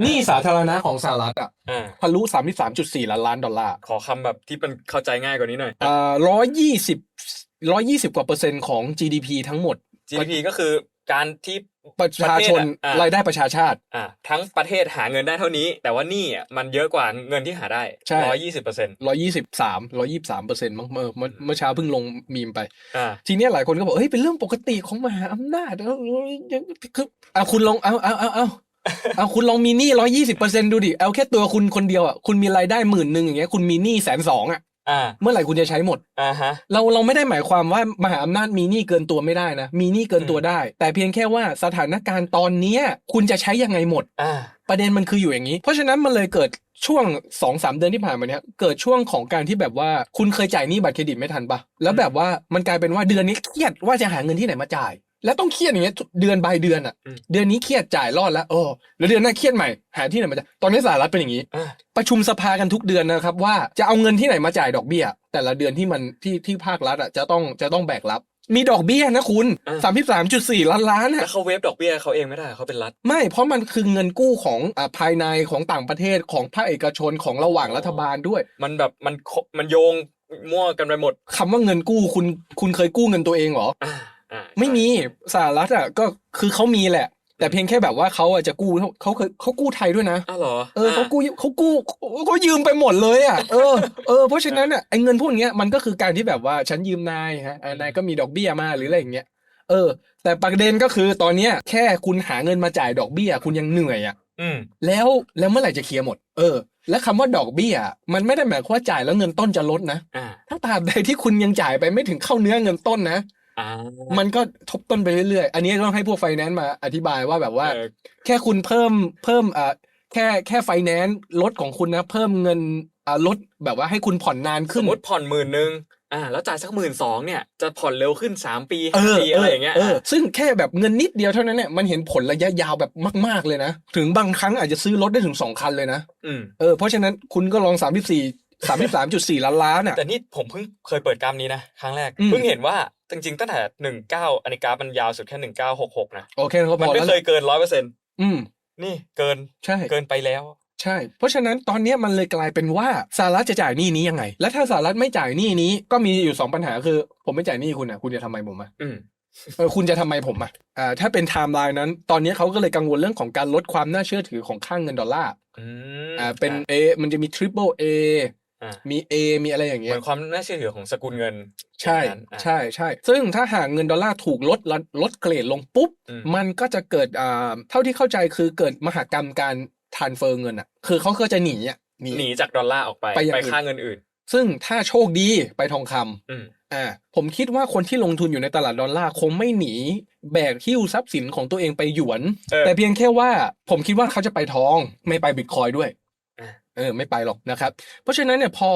หนี้สาธารณะของสหรัฐอะอ่าทะลุ33.4ล้านล้านดอลลาร์ขอคำแบบที่มันเข้าใจง่ายกว่านี้หน่อย อ่าร้อยยี่สิบร้อยยี่สิบกว่าเปอร์เซ็นต์ของ GDP ทั้งหมด GDP ก็คือการที่ ประชาชนประเทศอะอะ รายได้ประชาชาติ อ่าทั้งประเทศหาเงินได้เท่านี้ แต่ว่าหนี่อะมันเยอะกว่าเงินที่หาได้ใช่ ร้อยยี่สิบเปอร์เซ็นต์ร้อยยี่สิบสามร้อยยี่สามเปอร์เซ็นต์มั้งเมื่อเมื่อเมื่อเช้าเพิ่งลงมีมไป อ่า ทีเนี้ยหลายคนก็บอกเฮ้ยเป็นเรื่องปกติของมหาอำนาจเออคือเอาคุณลองเอาเอาเอาเอา เอาคุณลองมีหนี้ร้อยี่สิบเปอร์เซ็นดูดิ เอาแค่ตัวคุณคนเดียวอะ คุณมีรายได้หมื่นหนึ่งอย่างเงี้ย คุณมีหนี้แสนสองอะ อ่า เมื่อไหร่คุณจะใช้หมด อ่าฮะ เราเราไม่ได้หมายความว่ามหาอำนาจมีหนี้เกินตัวไม่ได้นะ มีหนี้เกินตัวได้ แต่เพียงแค่ว่าสถานการณ์ตอนเนี้ย คุณจะใช้ยังไงหมด อ่า ประเด็นมันคืออยู่อย่างนี้ เพราะฉะนั้นมันเลยเกิดช่วงสองสามเดือนที่ผ่านมาเนี้ยเกิดช่วงของการที่แบบว่าคุณเคยจ่ายหนี้บัตรเครดิตไม่ทันปะแล้วแบบว่ามันกลายเป็นว่าเดือนนี้เครียดว่าจะหาเงินที่ไหนมาจ่าย แล้วต้องเครียดอย่างเงี้ยเดือนบายเดือนอะ อืม เดือนนี้เครียดจ่ายรอดแล้วโอ้แล้วเดือนหน้าเครียดใหม่หาที่ไหนมาจ่ายตอนนี้สหรัฐเป็นอย่างนี้ อ่าประชุมสภากันทุกเดือนนะครับ ว่าจะเอาเงินที่ไหนมาจ่ายดอกเบี้ย แต่ละเดือนที่มันที่ที่ภาครัฐอะจะต้องจะต้องแบกรับ มีดอกเบี้ยนะคุณสามสิบสามจุดสี่ล้านล้านแล้อะวเขาเวฟดอกเบี้ยเขาเองไม่ได้เหรอเขาเป็นรัฐ ไม่เพราะมันคือเงินกู้ของอ่าภายในของต่างประเทศของภาคเอกชนของระหว่างรัฐบาลด้วย มันแบบมันโคมันโยงมั่วกันไปหมดคำว่าเงินกู้คุณคุณเคยกู้เงินตัวเองเหรอ อ่าอ่า ไม่มีสหรัฐอะก็คือเขามีแหละ แต่เพียงแค่แบบว่าเขาอะจะกู้เขาเขาเคยเขากู้ไทยด้วยนะอ้าวเหรอเออเขากู้เขากู้เขายืมไปหมดเลยอะเออเออเพราะฉะนั้นอะไอ้เงินพวกเนี้ยมันก็คือการที่แบบว่าฉันยืมนายฮะอ่านายก็มีดอกเบี้ยมาหรืออะไรอย่างเงี้ยเออ แต่ประเด็นก็คือตอนเนี้ยแค่คุณหาเงินมาจ่ายดอกเบี้ย คุณยังเหนื่อยอะอืมแล้วแล้วเมื่อไหร่จะเคลียร์หมด เออ และคำว่าดอกเบี้ย มันไม่ได้หมายความว่าจ่ายแล้วเงินต้นจะลดนะอ่าถ้าตราบใดที่คุณยังจ่ายไปไม่ถึงเข้าเนื้อเงินต้นนะ อ่ามันก็ทบต้นไปเรื่อยๆ อันนี้ต้องให้พวกไฟแนนซ์มาอธิบายว่าแบบว่า เออแค่คุณเพิ่มเพิ่มอ่าแค่แค่ไฟแนนซ์ลดของคุณนะ เพิ่มเงินอ่าลดแบบว่าให้คุณผ่อนนานสขึ้มนมติผ่อนหมื่นหนึ่งอ่า แล้วจ่ายสักหมื่นสองเนี่ย จะผ่อนเร็วขึ้นสามปีเอห้าอปีอะไรอย่างเงี้ยเออซึ่งแค่แบบเงินนิดเดียวเท่านั้นเนี่ยมันเห็นผลระยะยาวแบบมาก ๆเลยนะ ถึงบางครั้งอาจจะซื้อรถได้ถึงสองคันเลยนะ อืม เออเพราะฉะนั้นคุณก็ลองสามสิบสี่สามสิบสามจุดสี่ล้านล้านอะ แต่นี่ผมเพิ่งเคยเปิดกรามนี้นะ ครั้งแรก อืม เพิ่งเห็นว่า จริงๆตั้งแต่หนึ่งเก้าอันนี้กราฟมันยาวสุดแค่หนึ่งเก้าหกหกนะโอเคก็พมันอไม่แล้วเคยเกินร้อยเปอร์เซ็นต์อืมนี่เกินใช่เกินไปแล้ว ใช่ เพราะฉะนั้นตอนเนี้ยมันเลยกลายเป็นว่าสหรัฐจะจ่ายหนี้นี้ยังไง และถ้าสหรัฐไม่จ่ายหนี้นี้ก็มีอยู่สองปัญหาคือ ผมไม่จ่ายหนี้คุณอะคุณจะทำไมผมอะอืมเออคุณจะทำไมผมอะอ่าถ้าเป็นไทม์ไลน์นั้น ตอนนี้เขาก็เลยกังวลเรื่องของการลดความน่าเชื่อถือของค่างเงินดอลลาร์อืมอ่าเป็น A มันจะมี triple A อ่ามี A มีอะไรอย่างเหเงี้มืย อนความน่าเชื่อถือของสกุลเงินใช่อย่างนั้นอะ ใช่ใช่ ซึ่งถ้าหากเงินดอลลาร์ถูกลดลดลดเกรดลงปุ๊บ อืม มันก็จะเกิดอ่าเท่าที่เข้าใจคือเกิดมหากรรมการทานเฟอร์เงินอะ คือเขาก็จะหนีอะ หนีหนีจากดอลลาร์ออกไปไปอย่างไปอื่น ค่าเงินอื่น ซึ่งถ้าโชคดีไปทองคำอืม อ่าผมคิดว่าคนที่ลงทุนอยู่ในตลาดดอลลาร์คงไม่หนี แบกหิ้วทรัพย์สินของตัวเองไปหยวน เออแต่เพียงแค่ว่าผมคิดว่าเขาจะไปทองไม่ไปบิตคอยด้วยอะ เออไม่ไปหรอกนะครับ เพราะฉะนั้นเนี่ยพอ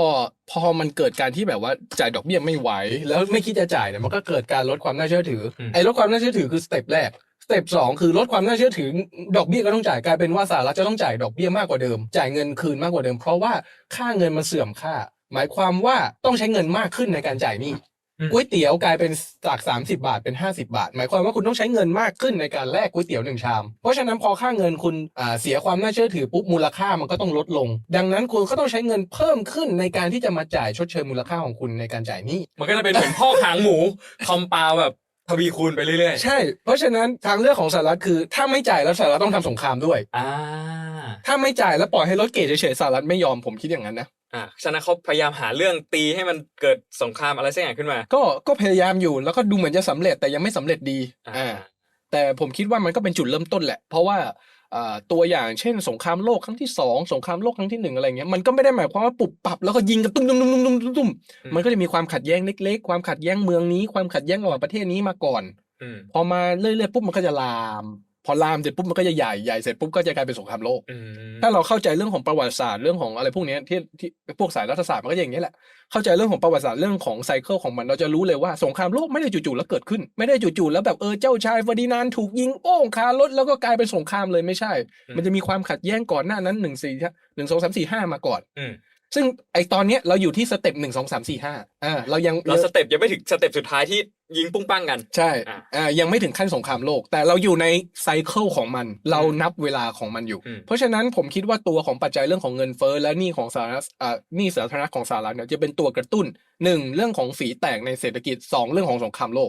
พอมันเกิดการที่แบบว่าจ่ายดอกเบี้ยไม่ไหว แล้วไม่คิดจะจ่ายเนี่ยมันก็เกิดการลดความน่าเชื่อถืออมไอ้ลดความน่าเชื่อถือคือสเต็ปแรกสเต็ปสองคือลดความน่าเชื่อถือ ดอกเบี้ยก็ต้องจ่ายกลายเป็นว่าสหรัฐจะต้องจ่ายดอกเบี้ยมากกว่าเดิม จ่ายเงินคืนมากกว่าเดิม เพราะว่าค่าเงินมันเสื่อมค่า หมายความว่าต้องใช้เงินมากขึ้นในการจ่ายหนี้อืม ก๋วยเตี๋ยวกลายเป็นจาก 30 บาทเป็น 50 บาท หมายความว่าคุณต้องใช้เงินมากขึ้นในการแลกก๋วยเตี๋ยวหนึ่งชาม เพราะฉะนั้นพอค่าเงินคุณอ่าเสียความน่าเชื่อถือปุ๊บมูลค่ามันก็ต้องลดลง ดังนั้นคุณก็ต้องใช้เงินเพิ่มขึ้นในการที่จะมาจ่ายชดเชยมูลค่าของคุณในการจ่ายหนี้มันก็จะเป็นเหมือนพ่อหางหมูคอมเปาวแบบทวีคูณไปเรื่อยใช่ เพราะฉะนั้นทางเลือกของสหรัฐคือ ถ้าไม่จ่ายแล้วสหรัฐต้องทำสงครามด้วยๆอ่าถ้าไม่จ่ายแล้วปล่อยให้ลดเกรดเฉยๆสหรัฐไม่ยอมผมคิดอย่างนั้นนะ อ่าฉะนั้นเขาพยายามหาเรื่องตีให้มันเกิดสงครามอะไรสักอย่างขึ้นมา ก็ก็พยายามอยู่แล้วก็ดูเหมือนจะสำเร็จแต่ยังไม่สำเร็จดีอ่า อ่าแต่ผมคิดว่ามันก็เป็นจุดเริ่มต้นแหละ เพราะว่าอ่าตัวอย่างเช่น สงครามโลกครั้งที่สองสงครามโลกครั้งที่หนึ่งอะไรเงี้ยมันก็ไม่ได้หมายความว่าปุบปับแล้วก็ยิงกันตุ้มตุ้มตุ้มตุ้มตุ้มตุ้มตุ้มมันก็จะมีความขัดแย้งเล็ก ๆ ความขัดแย้งเมืองนี้ ความขัดแย้งระหว่างประเทศนี้มาก่อน อืม พอมาเรื่อยๆปุ๊บมันก็จะลาม พอลามเสร็จปุ๊บมันก็จะใหญ่ใหญ่เสร็จปุ๊บก็จะกลายเป็นสงครามโลกอืมถ้าเราเข้าใจเรื่องของประวัติศาสตร์เรื่องของอะไรพวกเนี้ยที่ที่พวกสายรัฐศาสตร์มันก็อย่างนี้ยแหละเข้าใจเรื่องของประวัติศาสตร์เรื่องของไซเคิลของมันเราจะรู้เลยว่าสงครามโลกไม่ได้จู่ๆแล้วเกิดขึ้น ไม่ได้จู่ๆแล้วแบบเออเจ้าชายเฟอร์ดินานด์ถูกยิงโป้งคารถแล้วก็กลายเป็นสงครามเลยไม่ใช่ มันจะมีความขัดแย้งก่อนหน้านั้นหนึ่งสี่หนึ่งสองสามสี่ห้ามาก่อนอืม ซึ่งไอตอนเนี้ยเราอยู่ที่สเต็ปหนึ่งสองสามสี่ห้าอ่าเรายังแล้วสเต็ปยังไม่ถึงสเต็ปสุดท้ายที่ยิงปุ้งปั้งกัน ใช่อะอ่ายังไม่ถึงขั้นสงครามโลก แต่เราอยู่ในไซเคิลของมัน เรานับเวลาของมันอยู่อืมเพราะฉะนั้นผมคิดว่าตัวของปัจจัยเรื่องของเงินเฟ้อและหนี้ของสหรัฐอ่าหนี้สาธารณะของสหรัฐเนี่ยจะเป็นตัวกระตุ้นหนึ่งเรื่องของฝีแตกในเศรษฐกิจสองเรื่องของสงครามโลก